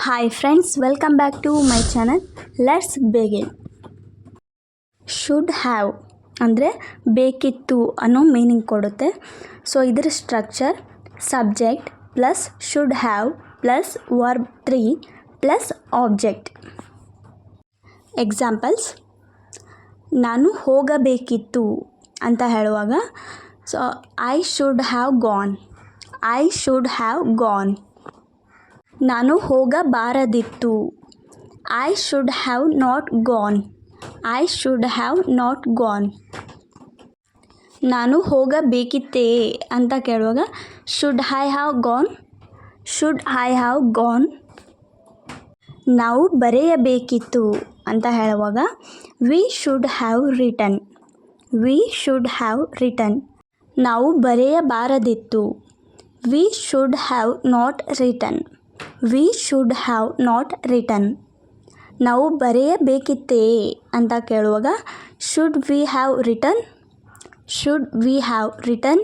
Hi friends welcome back to my channel let's begin should have ಅಂದರೆ ಬೇಕಿತ್ತು ಅನ್ನೋ meaning ಕೊಡುತ್ತೆ. ಸೊ ಇದರ structure subject plus should have plus verb three plus object examples ನಾನು ಹೋಗಬೇಕಿತ್ತು ಅಂತ ಹೇಳುವಾಗ so I should have gone I should have gone ನಾನು ಹೋಗಬಾರದಿತ್ತು. I should have not gone I should have not gone ನಾನು ಹೋಗಬೇಕಿತ್ತೇ ಅಂತ ಕೇಳುವಾಗ should I have gone should I have gone ನಾವು ಬರೆಯಬೇಕಿತ್ತು ಅಂತ ಹೇಳುವಾಗ we should have return we should have return ನಾವು ಬರೆಯಬಾರದಿತ್ತು. We should have not written we should have not written ನಾವು ಬರೆಯಬೇಕಿತ್ತೇ ಅಂತ ಕೇಳುವಾಗ should we have return should we have return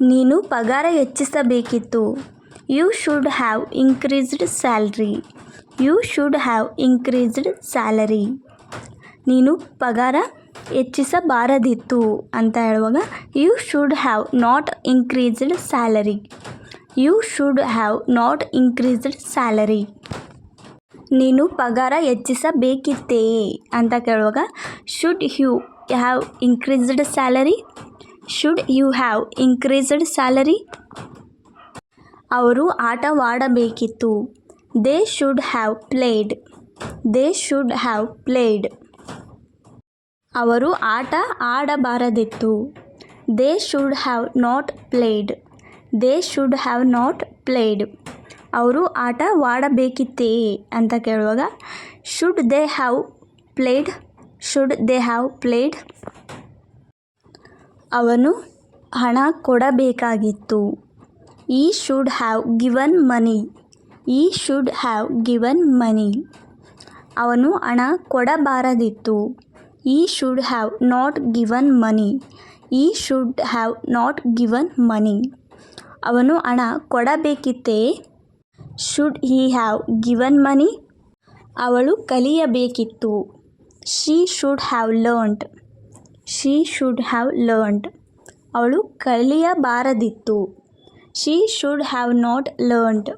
ನೀನು ಪಗಾರ ಹೆಚ್ಚಿಸಬೇಕಿತ್ತು. You should have increased salary you should have increased salary ನೀನು ಪಗಾರ ಹೆಚ್ಚಿಸಬಾರದಿತ್ತು ಅಂತ ಹೇಳುವಾಗ you should have not increased salary you should have not increased salary ನೀನು ಪಗಾರ ಹೆಚ್ಚಿಸಬೇಕಿತ್ತೇ ಅಂತ ಕೇಳುವಾಗ should you have increased salary should you have increased salary ಅವರು ಆಟವಾಡಬೇಕಿತ್ತು. They should have played they should have played ಅವರು ಆಟ ಆಡಬಾರದಿತ್ತು. They should have not played they should have not played ಅವರು ಆಟವಾಡಬೇಕಿತ್ತೇ ಅಂತ ಕೇಳುವಾಗ should they have played should they have played ಅವನು ಹಣ ಕೊಡಬೇಕಾಗಿತ್ತು. ಈ should have given money he should have given money ಅವನು ಹಣ ಕೊಡಬಾರದಿತ್ತು. He should have not given money he should have not given money ಅವನು ಹಣ ಕೊಡಬೇಕಿತ್ತೇ? Should he have given money ಅವಳು, ಕಲಿಯಬೇಕಿತ್ತು. She should have learned she should have learned ಅವಳು, ಕಲಿಯಬಾರದಿತ್ತು. She should have not learned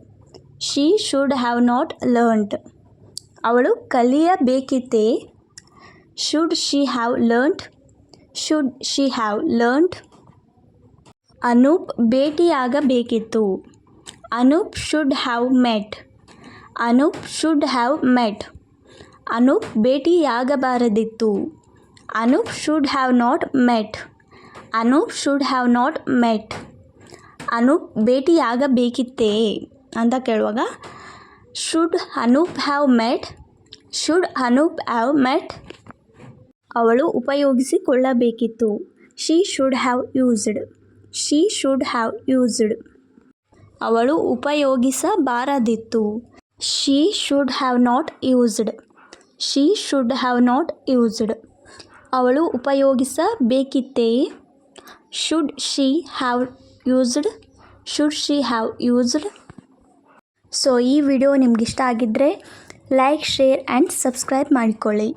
she should have not learned ಅವಳು, ಕಲಿಯಬೇಕಿತ್ತೇ? Should she have learned should she have learned Anoop ಭೇಟಿಯಾಗಬೇಕಿತ್ತು. Anoop should have met. Anoop should have met. Anoop ಭೇಟಿಯಾಗಬಾರದಿತ್ತು. Anoop should have not met. Anoop should have not met. Anoop ಭೇಟಿಯಾಗಬೇಕಿತ್ತೇ ಅಂತ ಕೇಳುವಾಗ, should Anoop have met? Should Anoop have met? ಅವಳು ಉಪಯೋಗಿಸಿಕೊಳ್ಳಬೇಕಿತ್ತು. She should have used. She should have used ಅವಳು ಉಪಯೋಗಿಸಬಾರದಿತ್ತು. She should have not used she should have not used ಅವಳು ಉಪಯೋಗಿಸಬೇಕಿತ್ತೇ? Should she have used should she have used so ಈ video ನಿಮ್ಗೆ ಇಷ್ಟ ಆಗಿದ್ದರೆ like share and subscribe ಮಾಡಿಕೊಳ್ಳಿ.